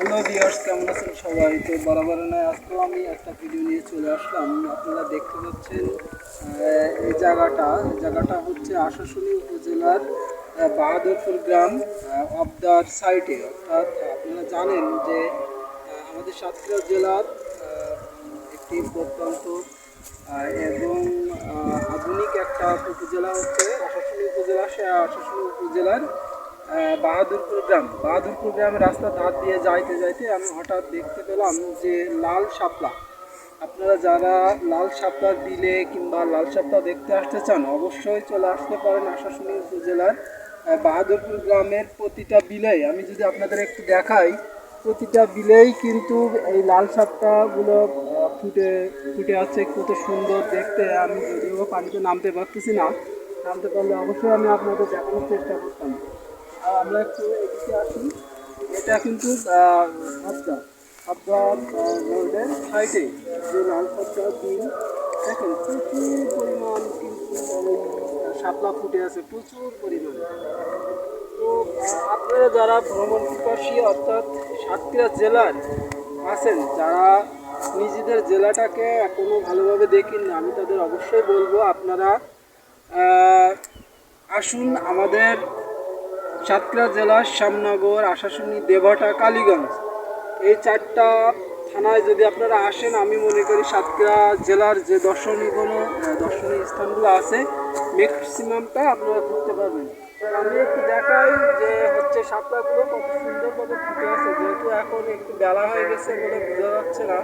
Hello viewers কেমন আছেন সবাই? তো বরাবর নয় আজকেও আমি একটা ভিডিও নিয়ে চলে আসলাম। আপনারা দেখতে পাচ্ছেন এই জায়গাটা। এই জায়গাটা হচ্ছে আশাশুনি উপজেলার বাহাদুরপুর গ্রাম অবদার সাইটে অর্থাৎ আপনারা জানেন যে আমাদের সাতক্ষীরা জেলার একটি প্রত্যন্ত এবং আধুনিক একটা উপজেলা হচ্ছে আশাশুনি উপজেলা। সে আশাশুনি উপজেলার বাহাদুরপুর গ্রাম। বাহাদুরপুর গ্রামের রাস্তা ধার দিয়ে যাইতে যাইতে আমি হঠাৎ দেখতে পেলাম যে লাল শাপলা। আপনারা যারা লাল শাপলা বিলে কিংবা লাল শাপলা দেখতে আসতে চান, অবশ্যই চলে আসতে পারেন আশাশুনি উপজেলার বাহাদুরপুর গ্রামের প্রতিটা বিলেই। আমি যদি আপনাদের একটু দেখাই, প্রতিটা বিলেই কিন্তু এই লাল শাপলাগুলো ফুটে ফুটে আছে। কত সুন্দর দেখতে। আমি যদিও পানিতে নামতে পারতেছি না। নামতে পারলে অবশ্যই আমি আপনাদের দেখানোর চেষ্টা করতাম। আমরা একটু এদিকে আসি। এটা কিন্তু আবদা আবদা রোডের সাইডে যে লাল সাবদা বিল দেখেন, প্রচুর পরিমাণ কিন্তু শাপলা ফুটে আছে, প্রচুর পরিমাণ। তো আপনারা যারা ভ্রমণ পিপাসী, অর্থাৎ সাতক্ষীরা জেলার আছেন, যারা নিজেদের জেলাটাকে এখনও ভালোভাবে দেখেন আমি তাদের অবশ্যই বলব, আপনারা আসুন আমাদের সাতক্ষীরা জেলার শ্যামনগর, আশাশুনি, দেবহাটা, কালীগঞ্জ। এই চারটা থানায় যদি আপনারা আসেন, আমি মনে করি সাতক্ষীরা জেলার যে দর্শনীয় কোনো দর্শনীয় স্থানগুলো আছে ম্যাক্সিমামটা আপনারা ঘুরতে পারবেন। আমি একটু দেখাই যে হচ্ছে শাপলাগুলো কত সুন্দরভাবে ফুটে আছে। যেহেতু এখন একটু বেলা হয়ে গেছে বলে বোঝা যাচ্ছে না।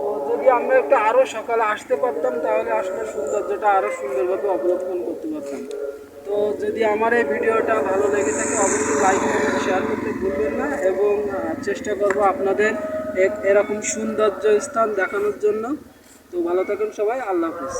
তো যদি আমরা একটু আরও সকালে আসতে পারতাম, তাহলে আসলে সৌন্দর্যটা আরও সুন্দরভাবে অবলম্বন করতে পারতাম। তো যদি আমার এই ভিডিওটা ভালো লেগে থাকে, অবশ্যই লাইক কমেন্ট শেয়ার করতে ভুলবেন না এবং চেষ্টা করব আপনাদের এরকম সৌন্দর্য স্থান দেখানোর জন্য। তো ভালো থাকেন সবাই, আল্লাহ হাফিজ।